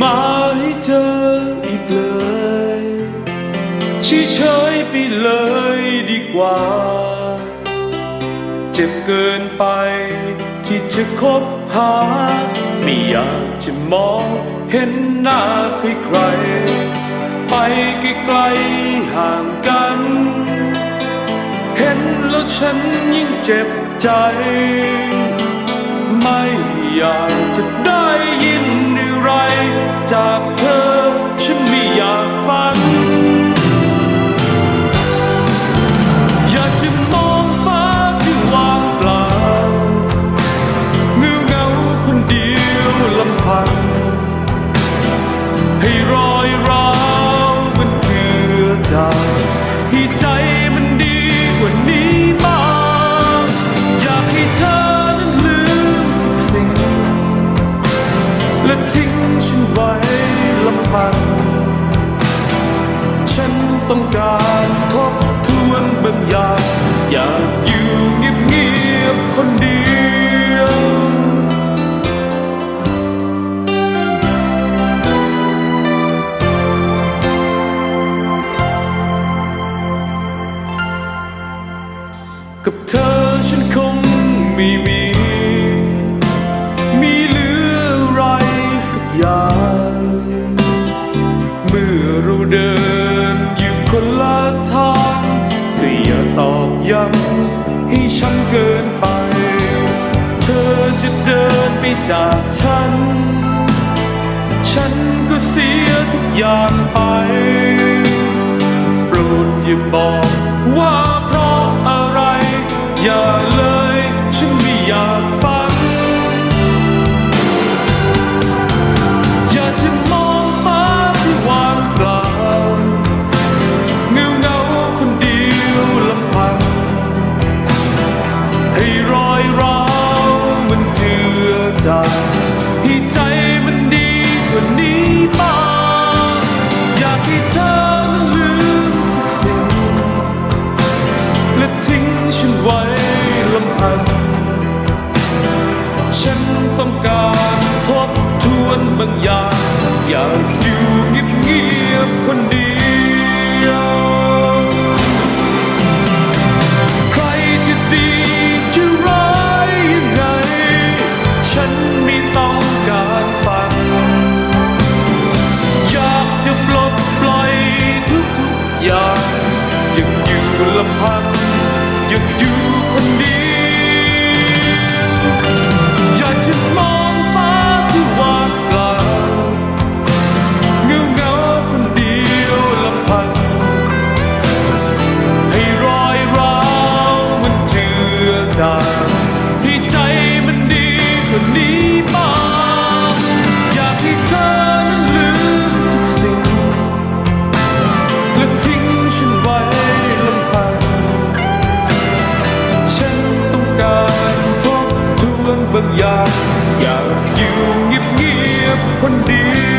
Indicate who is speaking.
Speaker 1: มาให้เธออีกเลยเฉยๆไปเลยดีกว่า เจ็บเกินไปที่จะคบหา ไม่อยากจะมองเห็นหน้าใครๆไปไกลๆห่างกัน เห็นแล้วฉันยิ่งเจ็บใจ ไม่อยาก ลำพังฉันต้องการทบทวนบางอย่างอยากอยู่เงียบๆคนเดียว กับเธอ เราเดินอยู่คนละทางก็อย่าตอกย้ำให้ฉันเกินไป เธอจะเดินไปจากฉัน ฉันก็เสียทุกอย่างไป โปรดอย่าบอก อจให้ใจมันดีกว่านี้บ้างอยากให้เธอลืมทุกสิ่งและทิ้งฉันไว้ลำพังฉันต้องการทบทวนบางอย่างอยากอยู่เงียบๆคนเดียว อย่างอยากอยู่ลำพังยังอยู่คนเดียว บางอย่างอยากอยู่เงียบๆคนเดียว